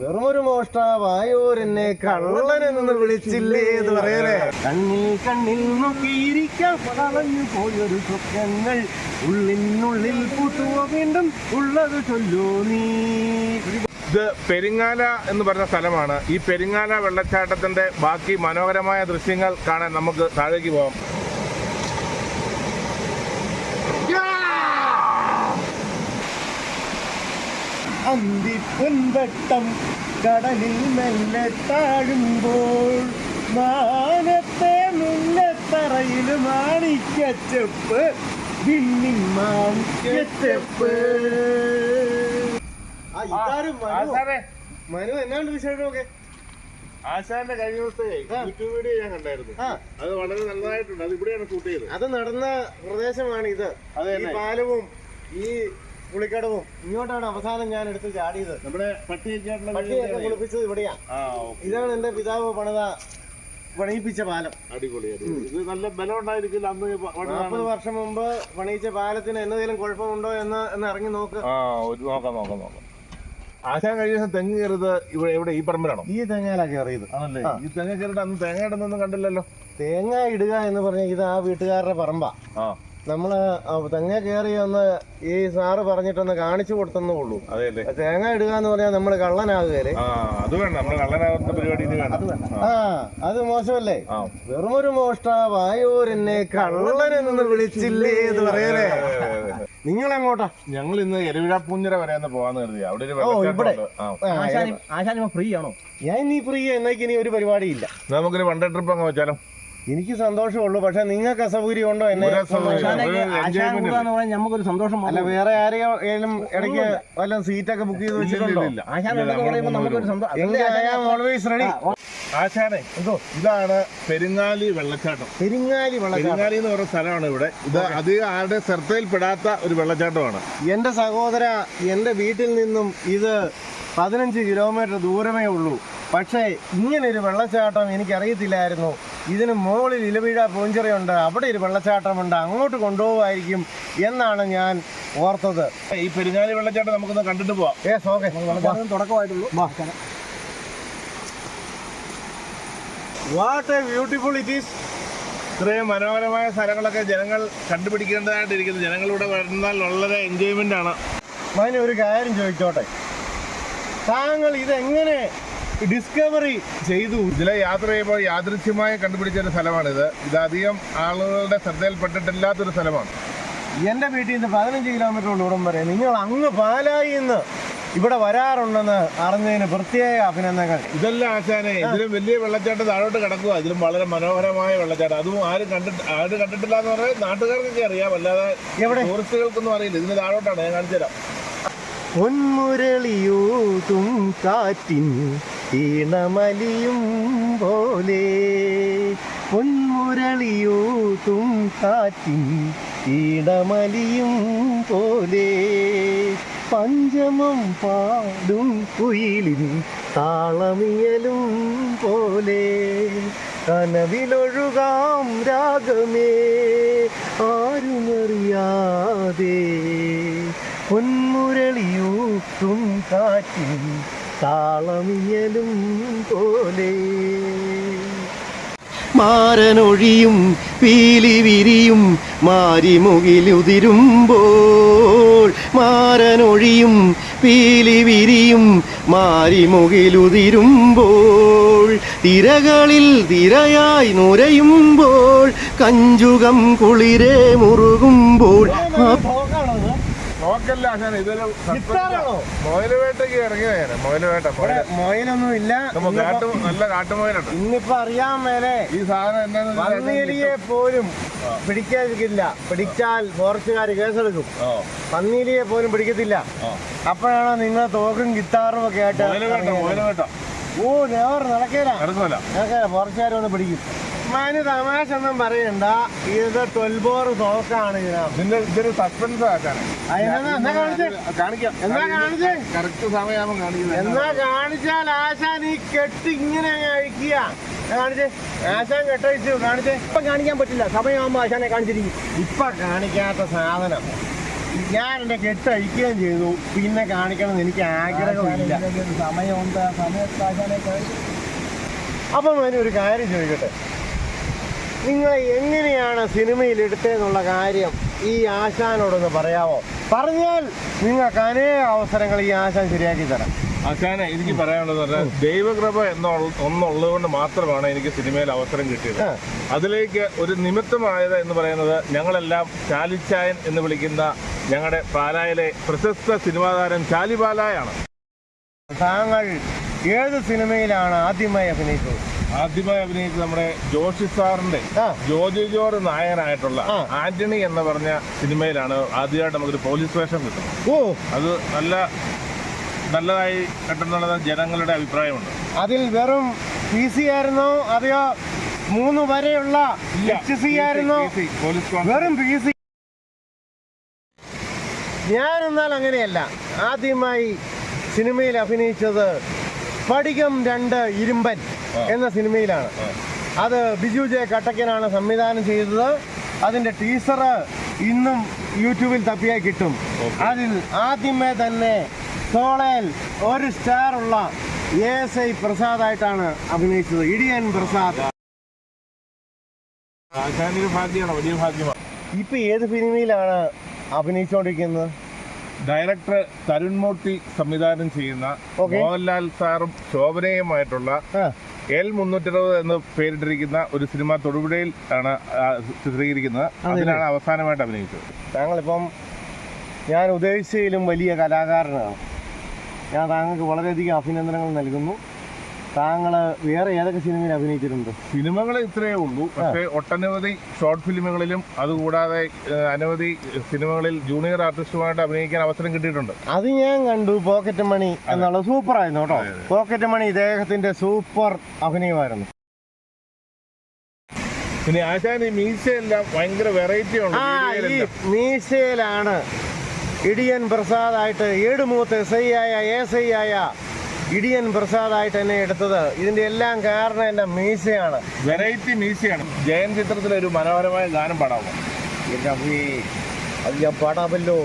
വെറുമൊരു മോഷ്ടാവായോരെന്നെ കള്ളനെന്ന് വിളിച്ചില്ലേ എന്ന് പറയലേ കണ്ണിൽ കണ്ണിൽ നോക്കിയിരിക്കാൻ പറഞ്ഞു പോയൊരു സ്വപ്നങ്ങൾ. ഉള്ളിനുള്ളിൽ പൂത്തുവോ വീണ്ടും ഉള്ളത് ചൊല്ലോ നീ. ഇത് പെരിങ്ങാല എന്ന് പറഞ്ഞ സ്ഥലമാണ്. ഈ പെരിങ്ങാല വെള്ളച്ചാട്ടത്തിന്റെ ബാക്കി മനോഹരമായ ദൃശ്യങ്ങൾ കാണാൻ നമുക്ക് താഴേക്ക് പോകാം അന്തിപ്പൊൻവട്ടം കടലിൽ മെല്ലെ താഴുമ്പോൾ മാനത്തെ മുല്ലത്തറയിൽ മാണിക്കച്ചെപ്പ് മാണിക്കച്ചെപ്പ് മനു. എന്നാണ്ട് വിശേഷമൊക്കെ ആശാന്റെ കഴിഞ്ഞ ദിവസത്തെ. യൂട്യൂബ് വീഡിയോ ഞാൻ കണ്ടായിരുന്നു. അത് വളരെ നല്ലതായിട്ടുണ്ട് അത് ഇവിടെയാണ് ഷൂട്ട് ചെയ്തത്. അത് നടന്ന പ്രദേശമാണ് ഇത്. പാലവും ഈ പുളിക്കടവും ഇങ്ങോട്ടാണ് അവസാനം ഞാൻ എടുത്ത് ചാടിയത്. നമ്മുടെ പട്ടിയൊക്കെ കുളിപ്പിച്ചത് ഇവിടെയാ. ഇതാണ് എന്റെ പിതാവ് പണിത പണിയിപ്പിച്ച പാലം. അടിപൊളി ഇത് നല്ല ബലം ഉണ്ടായിരിക്കില്ല അന്ന്. നാൽപ്പത് വർഷം മുമ്പ് പണിയിച്ച പാലത്തിന് എന്തെങ്കിലും കുഴപ്പമുണ്ടോ എന്ന് എന്ന് ഇറങ്ങി നോക്ക്. ആ ഒരു നോക്കാം നോക്കാം നോക്കാം. ആശാൻ കഴിഞ്ഞ ദിവസം തെങ്ങ് കയറിയത് ഇവിടെ ഇവിടെ ഈ പറമ്പിലാണോ? ഈ തേങ്ങയിലാ കയറിയത്. ആണല്ലേ? ഈ തേങ്ങ കയറിയിട്ട് അന്ന് തേങ്ങ ഇടുന്നൊന്നും കണ്ടില്ലല്ലോ. തേങ്ങ ഇടുക എന്ന് പറഞ്ഞാൽ ഇത് ആ വീട്ടുകാരുടെ പറമ്പാ. ആ. നമ്മൾ തന്നെ തെങ്ങ കയറി ഒന്ന് ഈ സാറ് പറഞ്ഞിട്ടൊന്ന് കാണിച്ചു കൊടുത്തെന്നേ ഉള്ളൂ. തേങ്ങ ഇടുക എന്ന് പറഞ്ഞാൽ നമ്മൾ കള്ളനാകുകയല്ലേ ആ അത് വേണ്ട. കള്ളനാകുന്ന പരിപാടി ആ. അത് മോശമല്ലേ? വെറുമൊരു മോഷ്ടാവായോരെന്നെ കള്ളനെന്ന് വിളിച്ചില്ലേ എന്ന് പറയലേ നിങ്ങൾ എങ്ങോട്ടാ ഞങ്ങൾ ഇന്ന് എരുവിഴ പൂഞ്ഞര വരെ പോവാന്ന് കരുതി. അവിടെ ഒരു ഫ്രീ ആണോ ഞാൻ ഇനി ഫ്രീ എന്നേക്ക് ഇനി ഒരു പരിപാടിയില്ല. നമുക്കൊരു വൺ ഡേ ട്രിപ്പ് അങ്ങ് വെച്ചാലോ? എനിക്ക് സന്തോഷമുള്ളൂ. പക്ഷെ നിങ്ങൾക്ക് അസൗകര്യം ഉണ്ടോ എന്നെ നമുക്കൊരു സന്തോഷം അല്ല വേറെ ആരെയും ഇടയ്ക്ക് വല്ല സീറ്റൊക്കെ ബുക്ക് ചെയ്ത് വെച്ചിട്ടുണ്ടോ? ആശാനെ. ആശാനെ ഇതാണ് പെരുങ്ങാലി വെള്ളച്ചാട്ടം. പെരുങ്ങാലി വെള്ളച്ചാട്ടം. പെരിങ്ങാലി എന്ന് പറയുന്ന സ്ഥലമാണ് ഇവിടെ. ഇത് അധികം ആരുടെ ശ്രദ്ധയിൽപ്പെടാത്ത ഒരു വെള്ളച്ചാട്ടമാണ്. എന്റെ സഹോദര എന്റെ വീട്ടിൽ നിന്നും ഇത് പതിനഞ്ച് കിലോമീറ്റർ ദൂരമേ ഉള്ളൂ. പക്ഷേ ഇങ്ങനെ ഒരു വെള്ളച്ചാട്ടം എനിക്കറിയത്തില്ലായിരുന്നു. ഇതിന് മുകളിൽ ഇലവീഴ പൂഞ്ചിറയുണ്ട്. അവിടെ ഒരു വെള്ളച്ചാട്ടമുണ്ട്. അങ്ങോട്ട് കൊണ്ടുപോകുമായിരിക്കും എന്നാണ് ഞാൻ ഓർത്തത്. ഈ പെരിങ്ങാലി വെള്ളച്ചാട്ടം നമുക്കൊന്ന് കണ്ടിട്ട് പോവാം. ഏ സോക്കെ തുടക്കമായിട്ടുള്ളൂ. What a beautiful it is ഇത്രയും മനോഹരമായ സ്ഥലങ്ങളൊക്കെ ജനങ്ങൾ കണ്ടുപിടിക്കേണ്ടതായിട്ടിരിക്കുന്നു. ജനങ്ങളിവിടെ വരുന്നാൽ വളരെ എൻജോയ്മെന്റ് ആണ്. മൈന ഒരു കാര്യം ചോദിച്ചോട്ടെ? താങ്കൾ ഇതെങ്ങനെ ഡിസ്കവറി ചെയ്തു. ഇതിലെ യാത്ര ചെയ്യുമ്പോൾ യാദൃശ്യമായി കണ്ടുപിടിച്ച ഒരു സ്ഥലമാണിത്. ഇത് അധികം ആളുകളുടെ ശ്രദ്ധയിൽപ്പെട്ടിട്ടില്ലാത്തൊരു സ്ഥലമാണ്. എന്റെ വീട്ടിൽ നിന്ന് പതിനഞ്ച് കിലോമീറ്റർ ദൂരം വരെ നിങ്ങൾ അങ്ങ് പാലായി നിന്ന് ഇവിടെ വരാറുണ്ടെന്ന് അറിഞ്ഞതിന് പ്രത്യേക അഭിനന്ദനങ്ങൾ. ഇതെല്ലാം ആശാനെ ഇതിലും വലിയ വെള്ളച്ചാട്ടം താഴോട്ട് കിടക്കുക. ഇതിലും വളരെ മനോഹരമായ വെള്ളച്ചാട്ടം. അതും ആരും കണ്ടിട്ട് ആരും കണ്ടിട്ടില്ല എന്ന് പറഞ്ഞാൽ നാട്ടുകാർക്കൊക്കെ അറിയാം. അല്ലാതെ എവിടെ? ടൂറിസ്റ്റുകൾക്കൊന്നും അറിയില്ല. ഇതിന് താഴോട്ടാണ്. ഞാൻ കാണിച്ചു തരാം പൊന്മുരളിയൂതും കാറ്റിൻ ഈണമലിയും പോലെ പൊന്മുരളിയൂതും കാറ്റിൻ ഈണമലിയും പോലെ പഞ്ചമം പാടും കുയിലിൻ താളമിയലും പോലെ കനവിലൊഴുകാം രാഗമേ ആരുമറിയാതെ പൊന്മുരളിയൂട്ടും കാറ്റിൻ താളമിയലും പോലെ. മാരനൊഴിയും പീലി വിരിയും മാരിമുകിലുതിരുമ്പോൾ മാരനൊഴിയും പീലി വിരിയും മാരിമുകിലുതിരുമ്പോൾ തിരകളിൽ തിരയായി നുരയുമ്പോൾ. കഞ്ചുകം കുളിരെ മുറുകുമ്പോൾ. നോക്കല്ല ആശാനെ ഇതൊരു? മൊയലുവേട്ടയ്ക്ക് മൊയിലുവേട്ട ഞാൻ മൊയലുവേട്ട മൊയിലൊന്നും ഇല്ല നല്ല കാട്ടുമൊയിലുണ്ട് ഇന്നിപ്പോ അറിയാൻ മേലെ ഈ സാധനം പന്നീലിയെ പോലും പിടിക്കാതിരിക്കില്ല. പിടിച്ചാൽ ഫോറസ്റ്റുകാർ കേസെടുക്കും. പന്നീലിയെ പോലും പിടിക്കത്തില്ല. അപ്പോഴാണ് നിങ്ങൾ തോക്കും ഗിത്താറും ഒക്കെ ആയിട്ട് ഓ നേർ നടക്കേല. നടക്കുമല്ല. നടക്കേല. ഫോറസ്റ്റുകാരൊന്ന് പിടിക്കും. മാന് തമാശ ഒന്നും പറയണ്ട. ഇത് ട്വൽബോർ തോക്കാണ് ഇതിന്റെ ഇതൊരു സസ്പെൻസ് അതിനെന്നാ എന്നാ കാണിക്കാം. എന്നാ കാണിച്ചേ? കറക്റ്റ് സമയമാകുമ്പോൾ കാണിക്കുന്നത് എന്നാ കാണിച്ചാൽ ആശാൻ ഈ കെട്ട് ഇങ്ങനെ അഴിക്കുക. കാണിച്ചേ? ആശാൻ കെട്ടഴിച്ചു കാണിച്ചേ? ഇപ്പൊ കാണിക്കാൻ പറ്റില്ല. സമയമാകുമ്പോ ആശാനെ കാണിച്ചിരിക്കും. ഇപ്പൊ കാണിക്കാത്ത സാധനം. ഞാൻ എന്റെ കെട്ട് അഴിക്കുകയും ചെയ്തു. പിന്നെ കാണിക്കണം എന്ന് എനിക്ക് ആഗ്രഹമില്ല സമയമുണ്ട്. സമയത്ത് ആശാനെ അപ്പൊ അപ്പം ഒരു കാര്യം ചോദിക്കട്ടെ? നിങ്ങൾ എങ്ങനെയാണ് സിനിമയിൽ എടുത്തതെന്നുള്ള കാര്യം ഈ ആശാനോടൊന്ന് പറയാമോ പറഞ്ഞാൽ നിങ്ങൾക്ക് അനേക അവസരങ്ങൾ ഈ ആശാൻ ശരിയാക്കി തരാം. ആശാനെ എനിക്ക് പറയാനുള്ളത് പറഞ്ഞാൽ ദൈവകൃപ എന്ന ഒന്നുള്ളത് കൊണ്ട് മാത്രമാണ് എനിക്ക് സിനിമയിൽ അവസരം കിട്ടിയത്. അതിലേക്ക് ഒരു നിമിത്തമായത് എന്ന് പറയുന്നത് ഞങ്ങളെല്ലാം ചാലിച്ചായൻ എന്ന് വിളിക്കുന്ന ഞങ്ങളുടെ പാലായിലെ പ്രശസ്ത സിനിമാ താരം ചാലി പാലായാണ് താങ്കൾ ഏത് സിനിമയിലാണ് ആദ്യമായി അഭിനയിച്ചത്? ആദ്യമായി അഭിനയിച്ച നമ്മുടെ ജോഷി സാറിന്റെ ജോജി ജോർ നായകനായിട്ടുള്ള ആന്റണി എന്ന് പറഞ്ഞ സിനിമയിലാണ് ആദ്യമായിട്ട് നമുക്കൊരു പോലീസ് വേഷം കിട്ടുന്നത്. ഓ. അത് നല്ല നല്ലതായി കിട്ടുന്നുള്ളത് ജനങ്ങളുടെ അഭിപ്രായമുണ്ട്. അതിൽ വെറും പി സി ആയിരുന്നോ അതെയോ? മൂന്ന് വരെയുള്ള എച്ച് സി ആയിരുന്നോ. വെറും പി സി. ഞാനെന്നാൽ അങ്ങനെയല്ല. ആദ്യമായി സിനിമയിൽ അഭിനയിച്ചത് പടികം രണ്ട് ഇരുമ്പൻ. എന്ന സിനിമയിലാണ്. അത് ബിജു ജെ കട്ടക്കനാണ് സംവിധാനം ചെയ്തത്. അതിന്റെ ടീസർ ഇന്നും യൂട്യൂബിൽ തപ്പിയായി കിട്ടും. അതിൽ ആദ്യമേ തന്നെ സോളയിൽ ഒരു സ്റ്റാർ ഉള്ള എ എസ് ഐ പ്രസാദായിട്ടാണ് അഭിനയിച്ചത്. ഇടിയൻ പ്രസാദ്. ഇപ്പൊ ഏത് സിനിമയിലാണ് അഭിനയിച്ചുകൊണ്ടിരിക്കുന്നത് ഡയറക്ടർ തരുൺമൂർത്തി സംവിധാനം ചെയ്യുന്ന. മോഹൻലാൽ സാറും ശോഭനയുമായിട്ടുള്ള എൽ മുന്നൂറ്ററുപത് എന്ന് പേരിട്ടിരിക്കുന്ന ഒരു സിനിമ തൊടുപുഴയിൽ ആണ് ചിത്രീകരിക്കുന്നത്. അതിലാണ് അവസാനമായിട്ട് അഭിനയിച്ചത്. താങ്കളിപ്പം ഞാൻ ഉദ്ദേശിച്ചതിലും വലിയ കലാകാരനാണ്. ഞാൻ താങ്കൾക്ക് വളരെയധികം അഭിനന്ദനങ്ങൾ നൽകുന്നു. താങ്കൾ വേറെ ഏതൊക്കെ സിനിമയിൽ അഭിനയിച്ചിട്ടുണ്ട്? സിനിമകൾ ഇത്രയേ ഉള്ളൂ. പക്ഷേ ഒട്ടനവധി ഷോർട്ട് ഫിലിമുകളിലും അതുകൂടാതെ അനവധി സിനിമകളിൽ ജൂനിയർ ആർട്ടിസ്റ്റുമായിട്ട് അഭിനയിക്കാൻ അവസരം കിട്ടിയിട്ടുണ്ട്. അത് ഞാൻ കണ്ടു പോക്കറ്റ് മണി എന്നുള്ള സൂപ്പർ ആയിരുന്നു കേട്ടോ. പോക്കറ്റ് മണി ഇദ്ദേഹത്തിന്റെ സൂപ്പർ അഭിനയമായിരുന്നു. പിന്നെ ആശാൻ ഈ മീശയെല്ലാം ഭയങ്കര വെറൈറ്റി ഉണ്ട് ഈ. മീശയിലാണ് ഇടിയൻ പ്രസാദായിട്ട് ഏടുമൂത്ത് എസ് ഐ ആയ എസ് ഐ ആയ ഇടിയൻ പ്രസാദായിട്ട് എന്നെ എടുത്തത്. ഇതിന്റെ എല്ലാം കാരണം എന്റെ മീസയാണ് വെറൈറ്റി മീസയാണ് ജയൻ ചിത്രത്തിലെ ഒരു മനോഹരമായ ഗാനം പാടാവും അത് ഞാൻ പാടാമല്ലോ.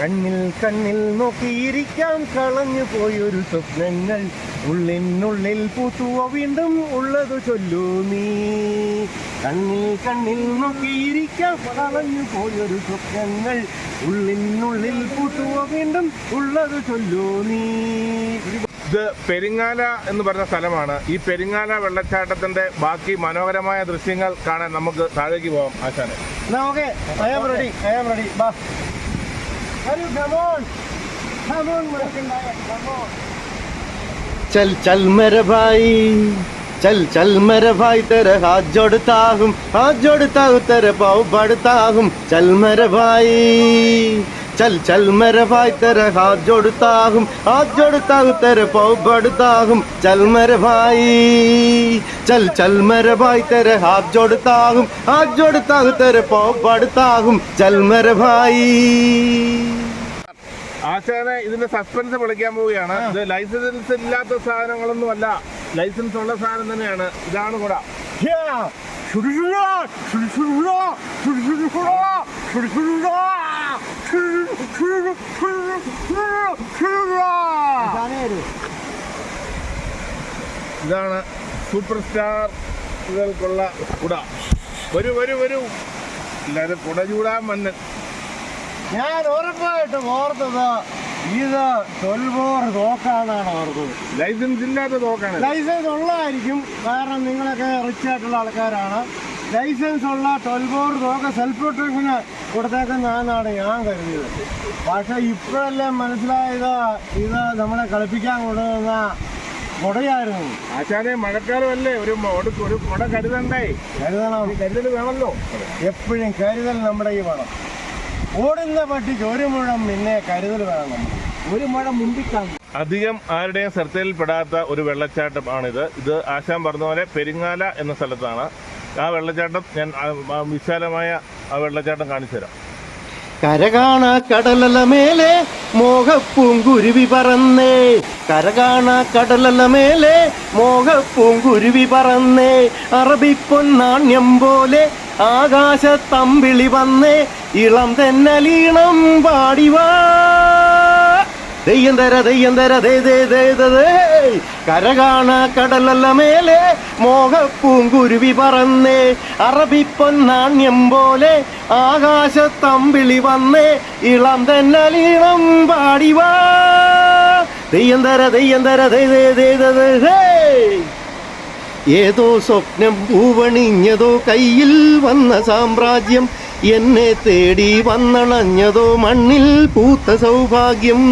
കണ്ണിൽ കണ്ണിൽ നോക്കിയിരിക്കാം കളഞ്ഞു പോയൊരു സ്വപ്നങ്ങൾ. ഉള്ളിനുള്ളിൽ പൂത്തുവോ വീണ്ടും ഉള്ളത് ചൊല്ലൂ നീ. കണ്ണിൽ കണ്ണിൽ നോക്കിയിരിക്കാം കളഞ്ഞു പോയൊരു സ്വപ്നങ്ങൾ. ഉള്ളിനുള്ളിൽ പൂത്തുവോ വീണ്ടും ഉള്ളത് ചൊല്ലൂ നീ. ഇത് പെരിങ്ങാല എന്ന് പറഞ്ഞ സ്ഥലമാണ്. ഈ പെരിങ്ങാല വെള്ളച്ചാട്ടത്തിന്റെ ബാക്കി മനോഹരമായ ദൃശ്യങ്ങൾ കാണാൻ നമുക്ക് താഴേക്ക് പോകാം ആശാനെ. Now, चल चल मेरे भाई चल चल मेरे भाई तेरे हाथ जोड़ता हूँ हाथ जोड़ता हूँ तेरे पाँव बढ़ता हूँ चल मेरे भाई चल चल मेरे भाई तेरे हाथ जोड़ता हूँ हाथ जोड़ता हूँ तेरे पाँव बढ़ता हूँ चल मेरे भाई चल चल मेरे भाई तेरे हाथ जोड़ता हूँ हाथ जोड़ता हूँ तेरे पाँव बढ़ता हूँ चल मेरे भाई ആശാനെ ഇതിന്റെ സസ്പെൻസ് വിളിക്കാൻ പോവുകയാണ് ഇത് ലൈസൻസ് ഇല്ലാത്ത സാധനങ്ങളൊന്നും അല്ല ലൈസൻസ് ഉള്ള സാധനം തന്നെയാണ് ഇതാണ് കൂടെ Yeah! ഷുടുഷുടാ, ഷുടുഷുടാ, ഷുടുഷുടാ, ഷുടുഷുടാ, ഷുടുഷുടാ, ഷുടുഷുടാ. ഇതാണ് സൂപ്പർ സ്റ്റാറുകൾക്കുള്ള കുട. വരൂ വരൂ വരൂ. എല്ലാരും കുട ചൂടാൻ മന്നൻ ഞാൻ ഉറപ്പായിട്ടും ഓർത്തത് ഇത് തൊൽബോർ തോക്കാന്നാണ് ഓർത്തത്. ലൈസൻസ് ഇല്ലാത്ത തോക്കാണ്. ലൈസൻസ് ഉള്ളതായിരിക്കും. കാരണം നിങ്ങളൊക്കെ റിച്ച് ആയിട്ടുള്ള ആൾക്കാരാണ്. ലൈസൻസ് ഉള്ള ട്വൽവോർ തോക്ക സെൽഫ് പ്രൊട്ടക്ഷന് കൊടുത്തേക്കുന്നതാണ് ഞാൻ കരുതിയത്. പക്ഷെ ഇപ്പോഴല്ലേ മനസ്സിലായത് ഇത് നമ്മളെ കളിപ്പിക്കാൻ കൊണ്ടുവന്ന കൊടയായിരുന്നു. ആശാനെ മഴക്കാലമല്ലേ? ഒരു ഒരു- കൊട കരുതണ്ടേ? കരുതണം. കരുതൽ വേണമല്ലോ? എപ്പോഴും കരുതൽ നമ്മുടെ ഈ വേണം. ഓടുന്ന പട്ടിക്ക് ഒരു മുഴം പിന്നെ കരുതൽ വേണം. നമ്മൾ. ഒരു മുഴം മുമ്പിക്കാൻ. അധികം ആരുടെയും ശ്രദ്ധയിൽപ്പെടാത്ത ഒരു വെള്ളച്ചാട്ടമാണിത്. ഇത് ആശാൻ പറഞ്ഞ പോലെ പെരിങ്ങാല എന്ന സ്ഥലത്താണ്. ആ വെള്ളച്ചാട്ടം ഞാൻ വിശാലമായ ആ വെള്ളച്ചാട്ടം കാണിച്ചു തരാം കരകാണ കടലല മേലെ മോഹപ്പൂങ്കുരുവി പറന്നേ. കരകാണ കടലല മേലെ മോഹപ്പൂങ്കുരുവി പറന്നേ. അറബിപ്പൊന്നാണ്യം പോലെ ആകാശത്തമ്പിളി വന്നേ. ഇളം തെന്നലീണം പാടിവാ. തെയ്യന്തര തര ദേ ദേ. കരകാണ കടലല്ല മേലെ മോഹപ്പൂങ്കുരുവി പറന്നേ അറബിപ്പൊന്നാണ്യം പോലെ ആകാശത്തമ്പിളി വന്നേ ഇളം തെന്നലീണം പാടിവാ തെയ്യന്തര തര ദേ തര. ഏതോ സ്വപ്നം പൂവണിഞ്ഞതോ കയ്യിൽ വന്ന സാമ്രാജ്യം എന്നെ തേടി വന്നണഞ്ഞതോ മണ്ണിൽ പൂത്ത സൗഭാഗ്യം.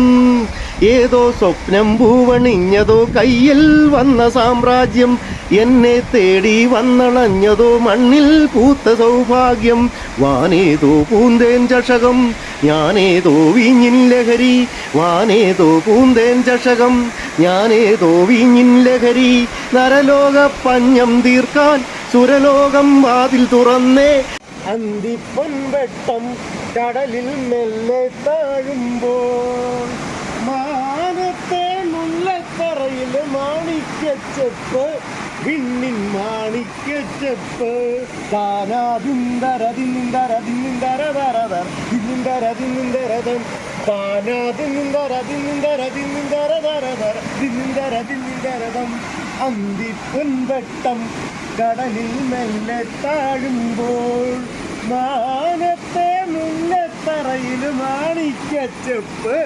ഏതോ സ്വപ്നം പൂവണിഞ്ഞതോ കയ്യിൽ വന്ന സാമ്രാജ്യം. എന്നെ തേടി വന്നണഞ്ഞതോ മണ്ണിൽ പൂത്ത സൗഭാഗ്യം. വാനേതോ പൂന്തേൻ ചഷകം ഞാനേതോ വീഞ്ഞിൻ ലഹരി. വാനേതോ പൂന്തേൻ ചഷകം ഞാനേതോ വീഞ്ഞിൻ ലഹരി. നരലോക പഞ്ഞം തീർക്കാൻ സുരലോകം വാതിൽ തുറന്നേ. അന്തിപ്പൊൻവെട്ടം കടലിൽ മെല്ലെ താഴുമ്പോൾ മാനത്തെ മുല്ലത്തറയിൽ മാണിക്കച്ചെപ്പ് വിണ്ണിൻ മാണിക്കച്ചെപ്പ് താനാതിന്തര തിന്തര തിന്തര തരതർ തിന്തരതം അന്തിപ്പൊൻവെട്ടം കടലിൽ മെല്ലെ താഴുമ്പോൾ മാനത്തെ മുല്ലത്തറയിൽ മാണിക്കച്ചെപ്പ്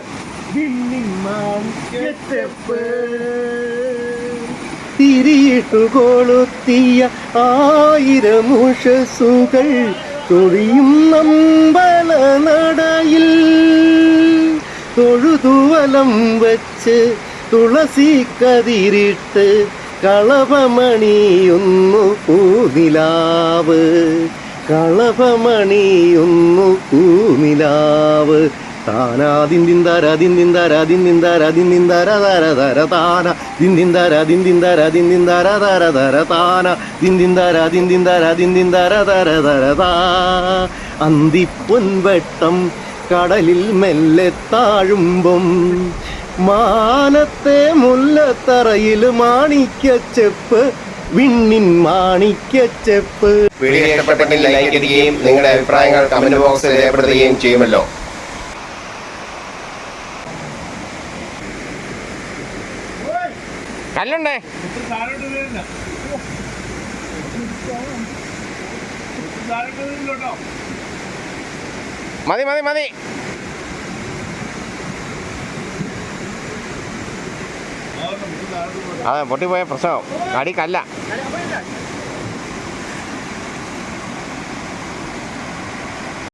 മാണിക്കച്ചെപ്പ് തിരിയിട്ടു കൊളുത്തിയ ആയിരം ഉഷസുകൾ തൊഴിയും നമ്പള നടയിൽ തൊഴുതുവലം വച്ച് തുളസി കതിരിട്ട് കളഭമണിയൊന്നു പൂനിലാവ് കളഭമണിയൊന്നു താ അന്തിപ്പൊൻവെട്ടം കടലിൽ മെല്ലെ താഴുമ്പം മാനത്തെ മുല്ലത്തറയിൽ മാണിക്കച്ചെപ്പ് വിണ്ണിൻ മാണിക്കച്ചെപ്പ് വീഡിയോ ഇഷ്ടപ്പെട്ടെങ്കിൽ ലൈക്ക് നിങ്ങളുടെ അഭിപ്രായങ്ങൾ കമന്റ് ബോക്സിൽ രേഖപ്പെടുത്തുകയും ചെയ്യുമല്ലോ. കല്ലുണ്ടേ? വീഴില്ലോട്ടോ മതി മതി മതി. അതെ പൊട്ടിപ്പോയ പ്രശ്നമാവും അടി കല്ല.